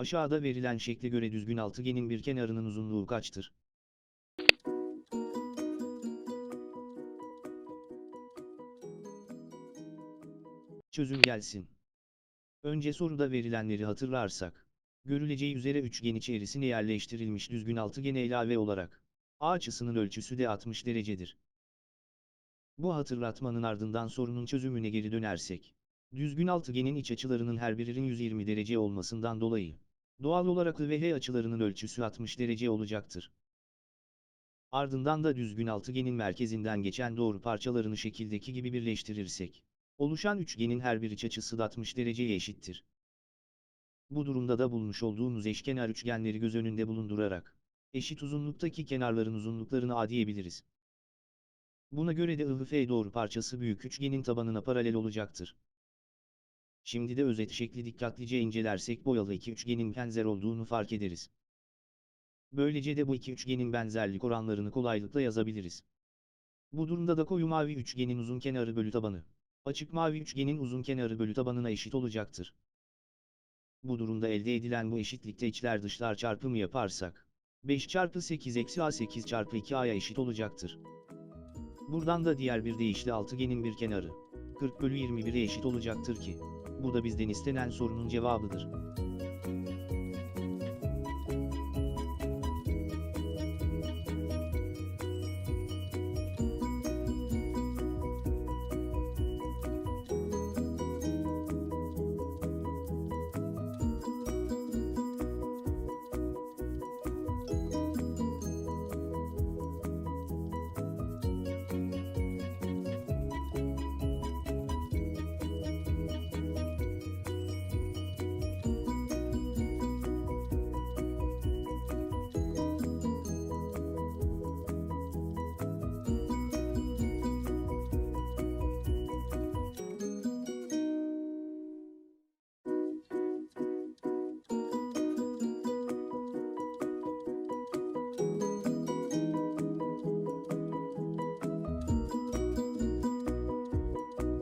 Aşağıda verilen şekle göre düzgün altıgenin bir kenarının uzunluğu kaçtır? Çözüm gelsin. Önce soruda verilenleri hatırlarsak, görüleceği üzere üçgen içerisine yerleştirilmiş düzgün altıgene ilave olarak, açısının ölçüsü de 60 derecedir. Bu hatırlatmanın ardından sorunun çözümüne geri dönersek, düzgün altıgenin iç açılarının her birinin 120 derece olmasından dolayı, doğal olarak I ve H açılarının ölçüsü 60 derece olacaktır. Ardından da düzgün altıgenin merkezinden geçen doğru parçalarını şekildeki gibi birleştirirsek, oluşan üçgenin her bir iç açısı da 60 dereceye eşittir. Bu durumda da bulmuş olduğumuz eşkenar üçgenleri göz önünde bulundurarak, eşit uzunluktaki kenarların uzunluklarını A diyebiliriz. Buna göre de IF doğru parçası büyük üçgenin tabanına paralel olacaktır. Şimdi de özet şekli dikkatlice incelersek boyalı iki üçgenin benzer olduğunu fark ederiz. Böylece de bu iki üçgenin benzerlik oranlarını kolaylıkla yazabiliriz. Bu durumda da koyu mavi üçgenin uzun kenarı bölü tabanı, açık mavi üçgenin uzun kenarı bölü tabanına eşit olacaktır. Bu durumda elde edilen bu eşitlikte içler dışlar çarpımı yaparsak, 5 çarpı 8 eksi a 8 çarpı 2a'ya eşit olacaktır. Buradan da diğer bir deyişle altıgenin bir kenarı, 40 bölü 21'e eşit olacaktır ki, bu da bizden istenen sorunun cevabıdır.